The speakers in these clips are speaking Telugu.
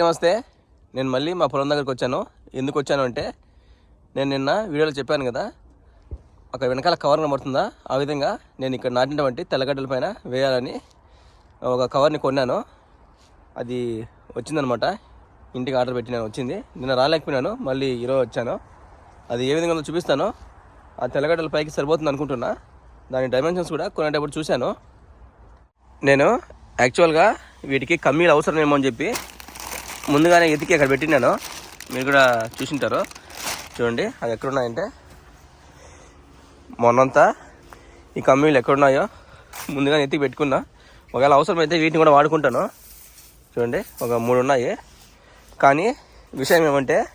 నమస్తే. నేను మళ్ళీ మా పొలం దగ్గరికి వచ్చాను. ఎందుకు వచ్చాను అంటే నేను నిన్న వీడియోలో చెప్పాను కదా అక్కడ వెనకాల కవర్ కనబడుతుందా? ఆ విధంగా నేను ఇక్కడ నాటినటువంటి తెల్లగడ్డల పైన వేయాలని ఒక కవర్ని కొన్నాను. అది వచ్చిందనమాట. ఇంటికి ఆర్డర్ పెట్టి నేను వచ్చింది. నిన్న రాలేకపోయినాను మళ్ళీ ఈరోజు వచ్చాను. అది ఏ విధంగా చూపిస్తాను. ఆ తెల్లగడ్డల పైకి సరిపోతుంది అనుకుంటున్నా. దాని డైమెన్షన్స్ కూడా కొనేటప్పుడు చూశాను. నేను యాక్చువల్గా వీటికి కమ్మీలు అవసరమేమో అని చెప్పి ముందుగానే ఎతికి అక్కడ పెట్టినాను మీరు కూడా చూసింటారు. చూడండి అవి ఎక్కడున్నాయంటే. మొన్నంతా ఈ కమ్మీలు ఎక్కడున్నాయో ముందుగానే ఎత్తికి పెట్టుకున్నా. ఒకవేళ అవసరమైతే వీటిని కూడా వాడుకుంటాను. చూడండి ఒక మూడు ఉన్నాయి. కానీ విషయం ఏమంటే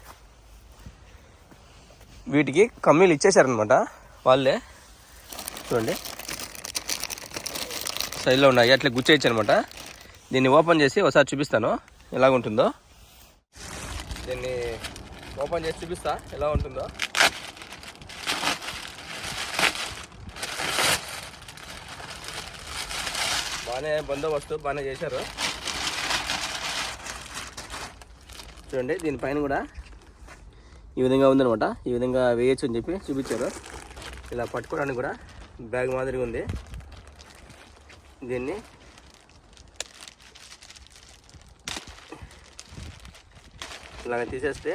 వీటికి కమ్మీలు ఇచ్చేసారనమాట వాళ్ళే. చూడండి. సైడ్లో ఉన్నాయి. అట్లా గుచ్చేయచ్చు అనమాట దీన్ని ఓపెన్ చేసి ఒకసారి చూపిస్తాను. ఎలా ఉంటుందో దీన్ని ఓపెన్ చేసి చూపిస్తా ఎలా ఉంటుందో. బాగానే బందోబస్తు బాగానే చేశారు. చూడండి దీనిపైన కూడా ఈ విధంగా ఉందనమాట ఈ విధంగా వేయచ్చు అని చెప్పి చూపించారు. ఇలా పట్టుకోవడానికి కూడా బ్యాగ్ మాదిరిగా ఉంది. దీన్ని ఇలా తీసేస్తే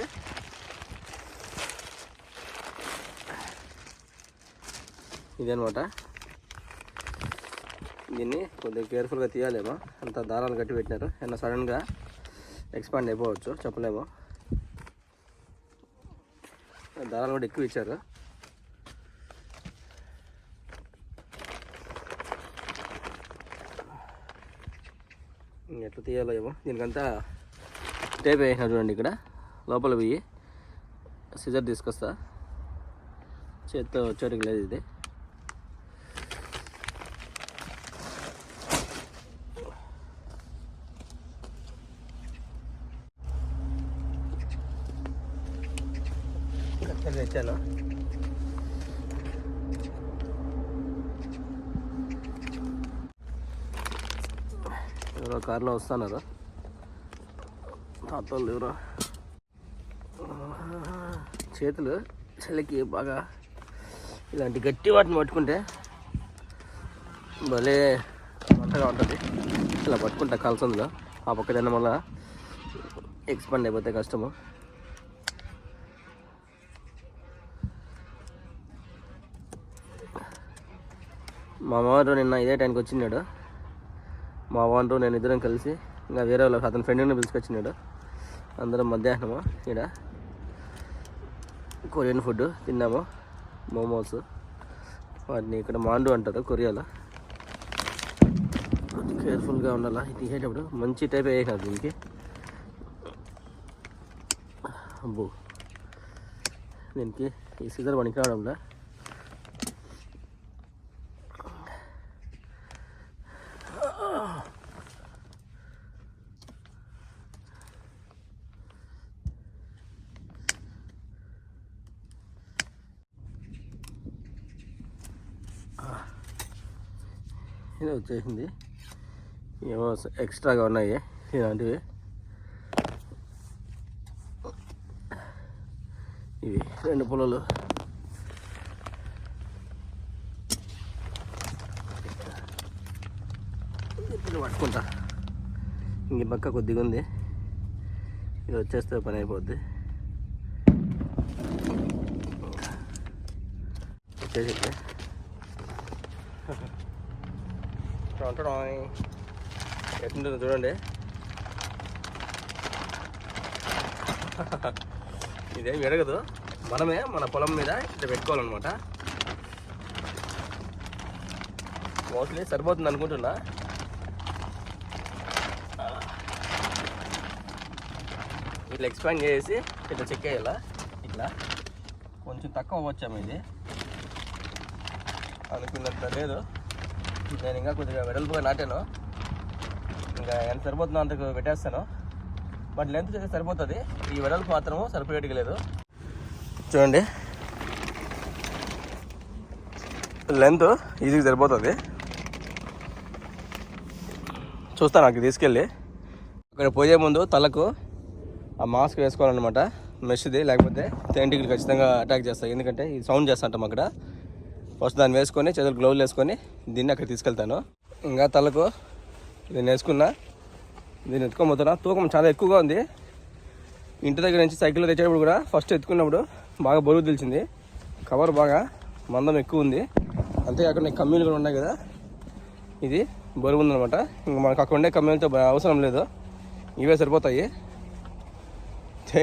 ఇదనమాట దీన్ని కొద్దిగా కేర్ఫుల్గా తీయాలేమో. అంత దారాలు కట్టి పెట్టినారు. ఏమన్నా సడన్గా ఎక్స్పాండ్ అయిపోవచ్చు చెప్పలేము. దారాలు కూడా ఎక్కువ ఇచ్చారు. ఎట్లా తీయాలో ఏమో. దీనికంతా టేప్ వేసిన చూడండి ఇక్కడ. లోపల పోయి సిజర్ తీసుకొస్తా. చేత్తో వచ్చేటికి లేదు ఇది. తెచ్చాను ఎవరో కారులో వస్తున్నారు. తాతలు లేవురా చేతులు చలికి బాగా ఇలాంటి గట్టి వాటిని పట్టుకుంటే భలే మంటగా ఉంటుంది. ఇలా పట్టుకుంటా కాల్సందులో ఆ పక్క తినడం ఎక్స్పాండ్ అయిపోతే కష్టము. మా మావారు నిన్న ఇదే టైంకి వచ్చినాడు మా వాండ్రు నేను ఇద్దరం కలిసి ఇంకా వేరే వాళ్ళు అతని ఫ్రెండ్ని పిలుచుకొచ్చినాడు అందరం మధ్యాహ్నము? ఇక్కడ కొరియన్ ఫుడ్ తిన్నాము? మోమోస్ వాటిని ఇక్కడ మాండు అంటారు కొరియాలో. కొంచెం కేర్ఫుల్గా ఉండాలా? ఇది తీసేటప్పుడు మంచి టైప్ వేసినారు దీనికి. అబ్బో. దీనికి ఈ సీజర్ పనికి రావడంలో ఇది వచ్చేసింది. ఏమో ఎక్స్ట్రాగా ఉన్నాయి ఇలాంటివి. ఇవి రెండు పొలాలు పట్టుకుంటా. ఇంక పక్క కొద్దిగా ఉంది. ఇది వచ్చేస్తే పని అయిపోద్ది. వచ్చేసింది. ఉంటాడు. ఎట్లుంటుందో చూడండి. ఇదేం ఎడగదు మనమే మన పొలం మీద ఇట్లా పెట్టుకోవాలన్నమాట. మోస్ట్లీ సరిపోతుంది అనుకుంటున్నా. ఇట్లా ఎక్స్పాండ్ చేసి ఇట్లా చెక్ చేయాలా? ఇట్లా. కొంచెం తక్కువ వచ్చాము ఇది. అనుకున్నంత లేదు. నేను ఇంకా కొద్దిగా వెడల్పుగా నాటాను. ఇంకా ఎంత సరిపోతుందో అంతకు పెట్టేస్తాను. బట్ లెంత్ చేస్తే సరిపోతుంది. ఈ వెడల్పు మాత్రము సరిపోయేటికి లేదు. చూడండి. లెంత్ ఈజీగా సరిపోతుంది. చూస్తాను నాకు తీసుకెళ్ళి. అక్కడ పోయే ముందు తలకు ఆ మాస్క్ వేసుకోవాలన్నమాట. మెష్ది లేకపోతే తేంటికి ఖచ్చితంగా అటాక్ చేస్తాయి ఎందుకంటే ఇది సౌండ్ చేస్తుంటాం అక్కడ. ఫస్ట్ దాన్ని వేసుకొని చేతులు గ్లౌజులు వేసుకొని దీన్ని అక్కడ తీసుకెళ్తాను. ఇంకా తలకు దీన్ని వేసుకున్నా దీన్ని ఎత్తుకోబోతున్నా తూకం చాలా ఎక్కువగా ఉంది. ఇంటి దగ్గర నుంచి సైకిల్లో తెచ్చేటప్పుడు కూడా ఫస్ట్ ఎత్తుకున్నప్పుడు బాగా బరువు తెలిసింది కవర్ బాగా మందం ఎక్కువ ఉంది. అంతేకాకుండా ఈ కమ్మీలు కూడా ఉన్నాయి కదా. ఇది బరువు ఉందనమాట ఇంకా మనకు అక్కడ ఉండే కమ్మీలతో అవసరం లేదు. ఇవే సరిపోతాయి.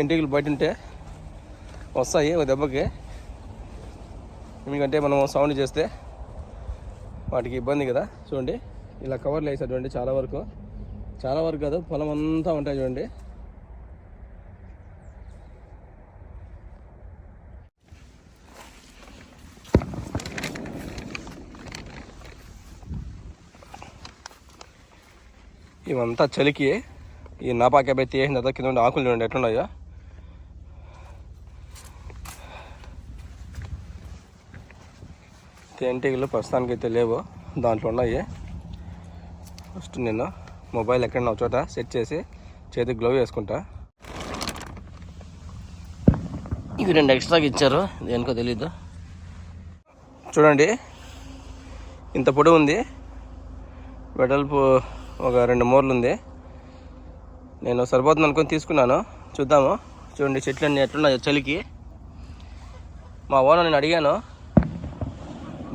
ఇంటికి బయట ఉంటే వస్తాయి ఒక దెబ్బకి. ఎందుకంటే మనం సౌండ్ చేస్తే వాటికి ఇబ్బంది కదా. చూడండి ఇలా కవర్లు వేసారు చూడండి చాలా వరకు. చాలా వరకు కాదు పొలం అంతా ఉంటాయి చూడండి. ఇవంతా చలికి ఈ నాపాక పెట్టి వేసిన తర్వాత కింద ఉండే ఆకులు చూడండి ఎట్లున్నాయో. తేనెటీగలు ప్రస్తుతానికి అయితే లేవు. దాంట్లో ఉన్నాయి. ఫస్ట్ నేను మొబైల్ ఎక్కడన్నా చోట సెట్ చేసి చేతికి గ్లవ్ వేసుకుంటా. ఇవి రెండు ఎక్స్ట్రాకి ఇచ్చారు. దేనికో తెలీదు. చూడండి. ఇంత పొడవు ఉంది. వెడల్పు ఒక రెండు మూరలు ఉంది. నేను సరిపోతుంది అనుకొని తీసుకున్నాను. చూద్దాము. చూడండి చెట్లు అన్నీ ఎట్లున్నాయో చలికి. మా ఓనర్ నేను అడిగాను.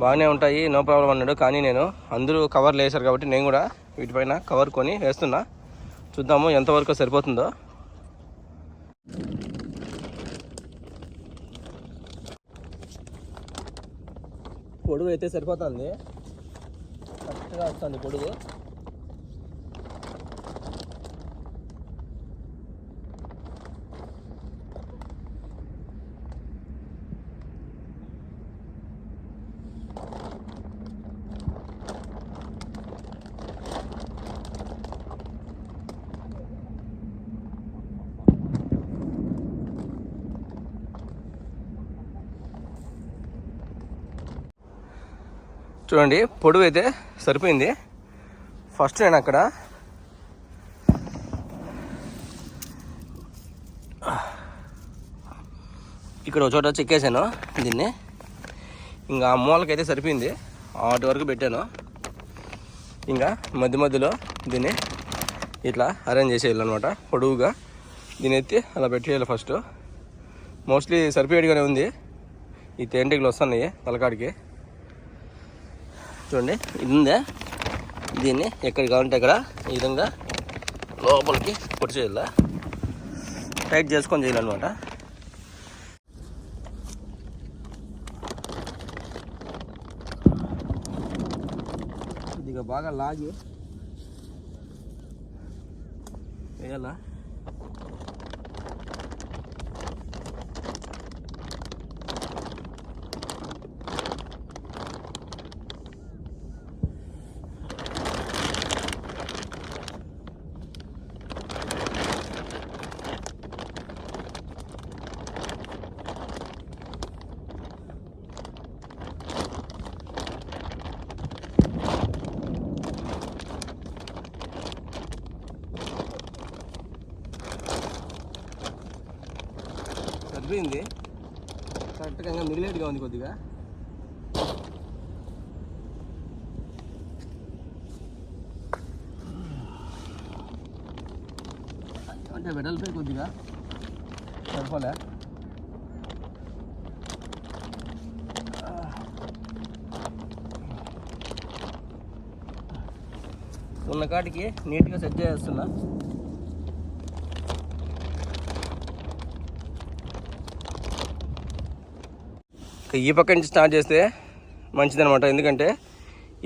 బాగానే ఉంటాయి నో ప్రాబ్లం అన్నాడు. కానీ నేను అందరూ కవర్లు వేశారు కాబట్టి నేను కూడా వీటిపైన కవర్ కొని వేస్తున్నా. చూద్దాము ఎంతవరకు సరిపోతుందో. పొడుగు అయితే సరిపోతుంది. కరెక్ట్గా వస్తుంది పొడుగు. చూడండి పొడవు అయితే సరిపోయింది. ఫస్ట్ నేను అక్కడ. ఇక్కడ ఒక చోట చెక్కేసాను దీన్ని. ఇంకా ఆ మూలకైతే సరిపోయింది. ఆటి వరకు పెట్టాను. ఇంకా మధ్య మధ్యలో దీన్ని ఇట్లా అరేంజ్ చేసేయాలన్నమాట. పొడువుగా దీని ఎత్తి అలా పెట్టేయాలి ఫస్ట్ మోస్ట్లీ సరిపోయేట్టుగానే ఉంది. ఈ తేనెటీగలు వస్తున్నాయి తలకాడికి. చూడండి ఇది. ఉందే దీన్ని ఎక్కడికి కావాలంటే అక్కడ ఈ విధంగా లోపలికి పొడి చేయాల? టైట్ చేసుకొని చేయాలన్నమాట. కొద్దిగా బాగా లాగి వేయాలా? అయిపోయింది. కరెక్ట్గా ఇంకా మిగిలేట్గా ఉంది కొద్దిగా. అంటే వెడల్పై కొద్దిగా? సరిపోలే. ఉన్న కాటికి నీట్గా సెట్ చేస్తున్నా. సో ఈ పక్క నుంచి స్టార్ట్ చేస్తే మంచిదనమాట ఎందుకంటే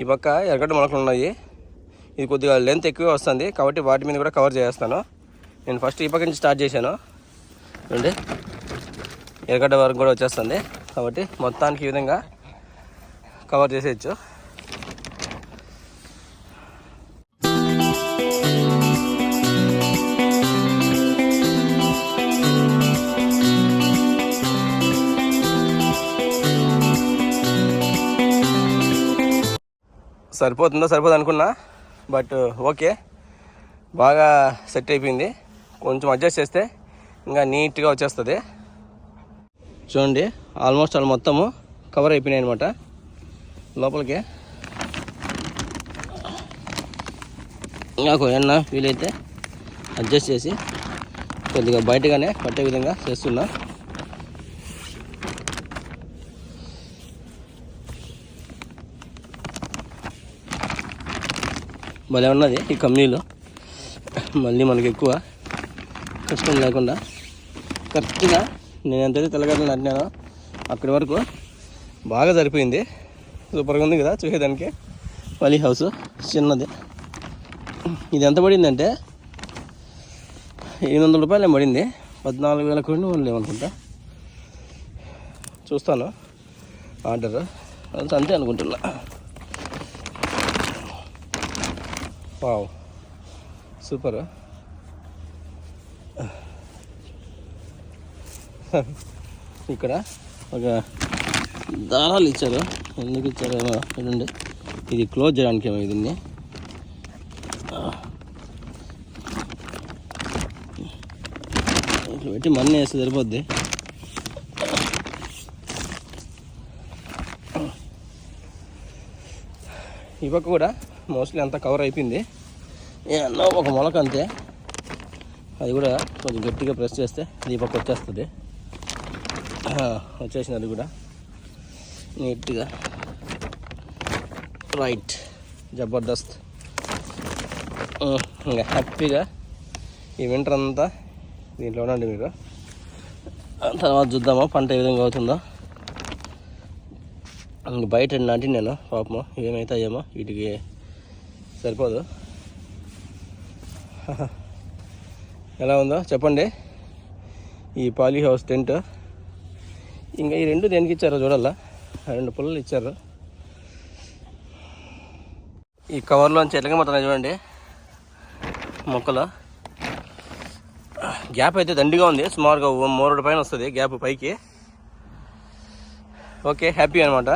ఈ పక్క ఎరగడ్డ మొలకలు ఉన్నాయి. ఇది కొద్దిగా లెంత్ ఎక్కువే వస్తుంది. కాబట్టి వాటి మీద కూడా కవర్ చేస్తాను. నేను ఫస్ట్ ఈ పక్క నుంచి స్టార్ట్ చేశాను. చూడండి. ఎరగడ్డ వరకు కూడా వచ్చేస్తుంది. కాబట్టి మొత్తానికి ఈ విధంగా కవర్ చేసేయచ్చు. సరిపోతుందో సరిపోదు అనుకున్నా. But okay. బాగా సెట్ అయిపోయింది. కొంచెం అడ్జస్ట్ చేస్తే ఇంకా నీట్గా వచ్చేస్తుంది. చూడండి ఆల్మోస్ట్ అలా మొత్తము కవర్ అయిపోయినాయి అనమాట లోపలికి. నాకు ఏమన్నా వీలైతే అడ్జస్ట్ చేసి కొద్దిగా బయటగానే పట్టే విధంగా చేస్తున్నా. భలే ఉన్నది ఈ కంపెనీలో. మళ్ళీ మనకి ఎక్కువ కష్టం లేకుండా. కరెక్ట్గా నేను ఎంతైతే తెల్లగడ్డలు నటినానో అక్కడి వరకు బాగా సరిపోయింది. సూపర్గా ఉంది కదా చూసేదానికి. పలీ హౌస్ చిన్నది. ఇది ఎంత పడిందంటే ఎనిమిది వందల రూపాయలు ఏం పడింది. పద్నాలుగు వేల కొన్ని వాళ్ళు ఏమనుకుంటా చూస్తాను. ఆర్డర్. అంతే అనుకుంటున్నా. Wow super eh? ఇక్కడ ఒక దారాలు ఇచ్చారు. ఎందుకు ఇచ్చారు చూడండి. ఇది క్లోజ్ చేయడానికి ఏమో దీన్ని ఇట్లా పెట్టి మన్ను వేస్తే సరిపోద్ది. ఇవ్వక కూడా. మోస్ట్లీ అంతా కవర్ అయిపోయింది. ఏమన్నా ఒక మొలక అంతే. అది కూడా కొంచెం గట్టిగా ప్రెస్ చేస్తే దీపక్ వచ్చేస్తుంది. వచ్చేసింది అది కూడా. నీట్గా. రైట్ జబర్దస్త్. ఇంకా హ్యాపీగా ఈ వింటర్ అంతా దీంట్లో ఉండండి మీరు. తర్వాత చూద్దామా పంట ఏ విధంగా అవుతుందో. ఇంక బయట నాటి నేను పాపము ఏమవుతాయేమో వీటికి సరిపోదు. ఎలా ఉందో చెప్పండి. ఈ పాలీ హౌస్ టెంట్. ఇంకా ఈ రెండు దేనికి ఇచ్చారో చూడాలా? రెండు పుల్లలు ఇచ్చారు. ఈ కవర్లోంచి ఎలగమంటున్నాయి చూడండి. మొక్కలు. గ్యాప్ అయితే దండిగా ఉంది. సుమారుగా మూరడు పైన వస్తుంది గ్యాప్ పైకి. ఓకే హ్యాపీ అనమాట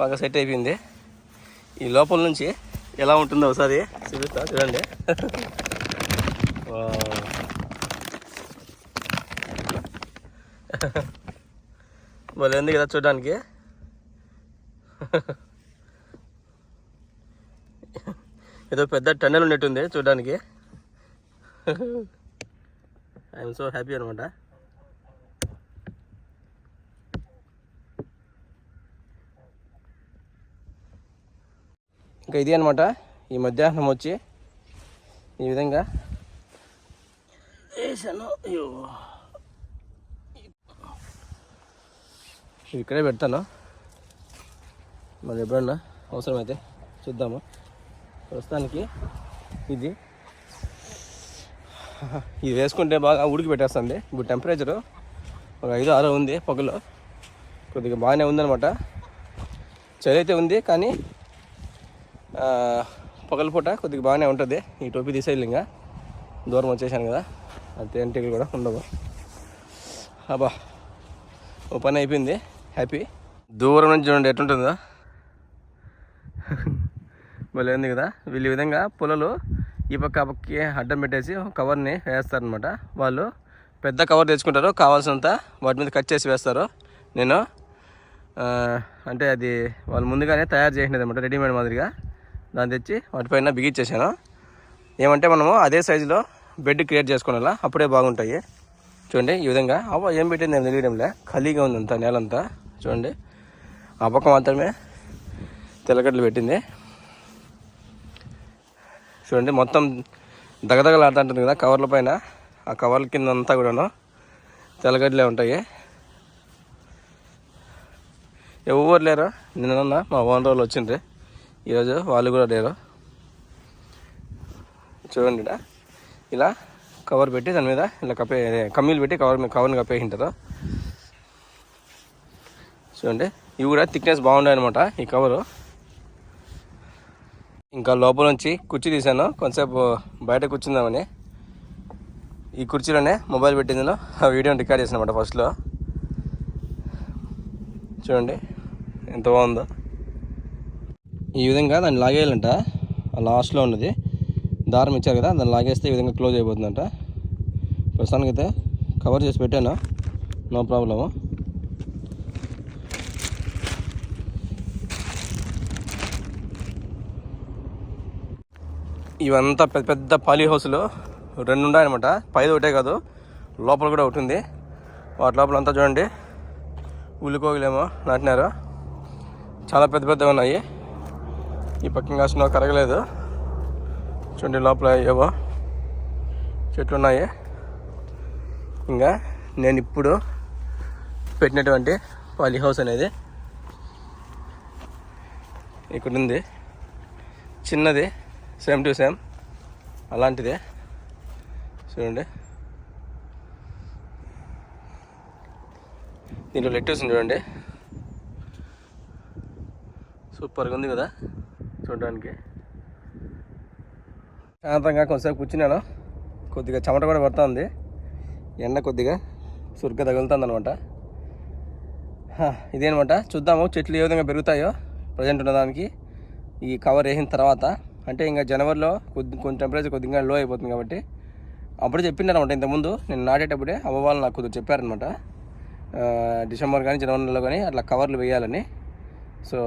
బాగా సెట్ అయిపోయింది. ఈ లోపల నుంచి ఎలా ఉంటుందో ఒకసారి చూపిస్తా చూడండి. వావ్. కదా చూడడానికి. ఏదో పెద్ద టన్నెల్ ఉన్నట్టుంది చూడడానికి. ఐఎమ్ సో హ్యాపీ అనమాట ఇంకా ఇది అనమాట ఈ మధ్యాహ్నం వచ్చి ఈ విధంగా వేసాను. ఇక్కడే పెడతాను. మరి ఎప్పుడన్నా అవసరమైతే చూద్దాము. ప్రస్తుతానికి ఇది. ఇది వేసుకుంటే బాగా ఉడికి పెట్టేస్తుంది. ఇప్పుడు టెంపరేచరు ఒక ఐదు ఆరు ఉంది పొగలో. కొద్దిగా బాగానే ఉందన్నమాట. చలి అయితే ఉంది కానీ పగలపూట కొద్దిగా బాగానే ఉంటుంది. ఈ టోపీ తీసేయాలి ఇంకా దూరం వచ్చేసాను కదా. అంతే ఎంటికలు కూడా ఉండవు. అబ్బా ఓ పని అయిపోయింది. హ్యాపీ. దూరం నుంచి చూడండి ఎట్లుంటుందో. భలే ఉంది కదా. వీళ్ళు ఈ విధంగా పొలలు ఈ పక్క ఆ పక్కకి అడ్డం పెట్టేసి ఒక కవర్ని వేస్తారనమాట వాళ్ళు పెద్ద కవర్ తెచ్చుకుంటారు. కావాల్సినంత వాటి మీద కట్ చేసి వేస్తారు. నేను అంటే అది వాళ్ళు ముందుగానే తయారు చేసినది అనమాట రెడీమేడ్ మాదిరిగా. దాన్ని తెచ్చి వాటిపైన బిగించేసాను. ఏమంటే మనము అదే సైజులో బెడ్ క్రియేట్ చేసుకోవాలా అప్పుడే బాగుంటాయి. చూడండి ఈ విధంగా. అవ ఏం పెట్టింది నేను తెలియడంలే. ఖాళీగా ఉంది అంతా నేలంతా. చూడండి. ఆ పక్క మాత్రమే తెల్లగడ్డలు పెట్టింది. చూడండి మొత్తం దగదగలాడుతుంటుంది కదా కవర్ల పైన. ఆ కవర్ల కింద అంతా కూడాను తెల్లగడ్డలే ఉంటాయి. ఎవరు లేరు? నిన్న మా ఓనర్ వాళ్ళు వచ్చిండ్రీ. ఈరోజు వాళ్ళు కూడా లేరు. చూడండి ఇలా కవర్ పెట్టి దాని మీద ఇలా కప్పే కమ్మీలు పెట్టి కవర్ కవర్ని కప్పేసింటారు చూడండి ఇవి కూడా థిక్నెస్ బాగుంటాయి అనమాట ఈ కవరు. ఇంకా లోపల నుంచి కుర్చీ తీసాను కొంతసేపు బయట కూర్చుందామని. ఈ కుర్చీలోనే మొబైల్ పెట్టింది ఆ వీడియోని రికార్డ్ చేసిన అనమాట ఫస్ట్లో చూడండి ఎంత బాగుందో. ఈ విధంగా దాన్ని లాగేయాలంట. లాస్ట్లో ఉన్నది. దారం ఇచ్చారు కదా దాన్ని లాగేస్తే ఈ విధంగా క్లోజ్ అయిపోతుందంట. ప్రస్తుతానికైతే కవర్ చేసి పెట్టాను. నో ప్రాబ్లము ఇవంతా పెద్ద పెద్ద పాలీ హౌస్లు. రెండు ఉన్నాయన్నమాట. పైది ఒకటే కాదు లోపల కూడా ఒకటి ఉంది. వాటి లోపల అంతా చూడండి. ఉల్లికోగులేమో నాటినారు. చాలా పెద్ద పెద్దగా ఉన్నాయి. ఈ పక్కన కాసిన కరగలేదు. చూడండి లోపల ఏవో చెట్లు ఉన్నాయి. ఇంకా నేను ఇప్పుడు పెట్టినటువంటి పాలీ హౌస్ అనేది ఇక్కడ ఉంది చిన్నది సేమ్ టు సేమ్ అలాంటిదే. చూడండి. దీంట్లో లెట్టర్స్ చూడండి. సూపర్గా ఉంది కదా. చూడడానికి. శాంతంగా కొంతసేపు కూర్చున్నాను. కొద్దిగా చెమట కూడా పడుతుంది. ఎండ కొద్దిగా సురుగ్గా తగులుతుంది అనమాట ఇదేనమాట. చూద్దాము చెట్లు ఏ విధంగా పెరుగుతాయో ప్రజెంట్ ఉన్నదానికి ఈ కవర్ వేసిన తర్వాత అంటే ఇంకా జనవరిలో కొద్ది కొంచెం టెంపరేచర్ కొద్దిగా లో అయిపోతుంది కాబట్టి. అప్పుడు చెప్పిండనమాట ఇంతకుముందు. నేను నాటేటప్పుడే అవ్వవాళ్ళు నాకు కొద్దిగా చెప్పారనమాట. డిసెంబర్ కానీ జనవరి నెలలో కానీ అట్లా కవర్లు వేయాలని. సో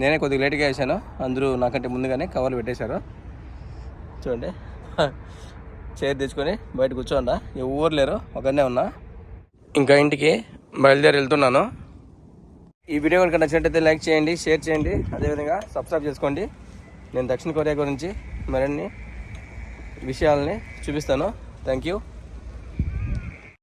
నేనే కొద్దిగా లేట్గా వేసాను అందరూ నాకంటే ముందుగానే కవర్లు పెట్టేశారు. చూడండి. చైర్ తెచ్చుకొని బయట కూర్చోండా. ఎవరు లేరు ఒకనే ఉన్నా. ఇంకా ఇంటికి బయలుదేరి వెళ్తున్నాను. ఈ వీడియో కనుక నచ్చినట్టయితే లైక్ చేయండి షేర్ చేయండి. అదేవిధంగా సబ్స్క్రైబ్ చేసుకోండి. నేను దక్షిణ కొరియా గురించి మరిన్ని విషయాలని చూపిస్తాను. Thank you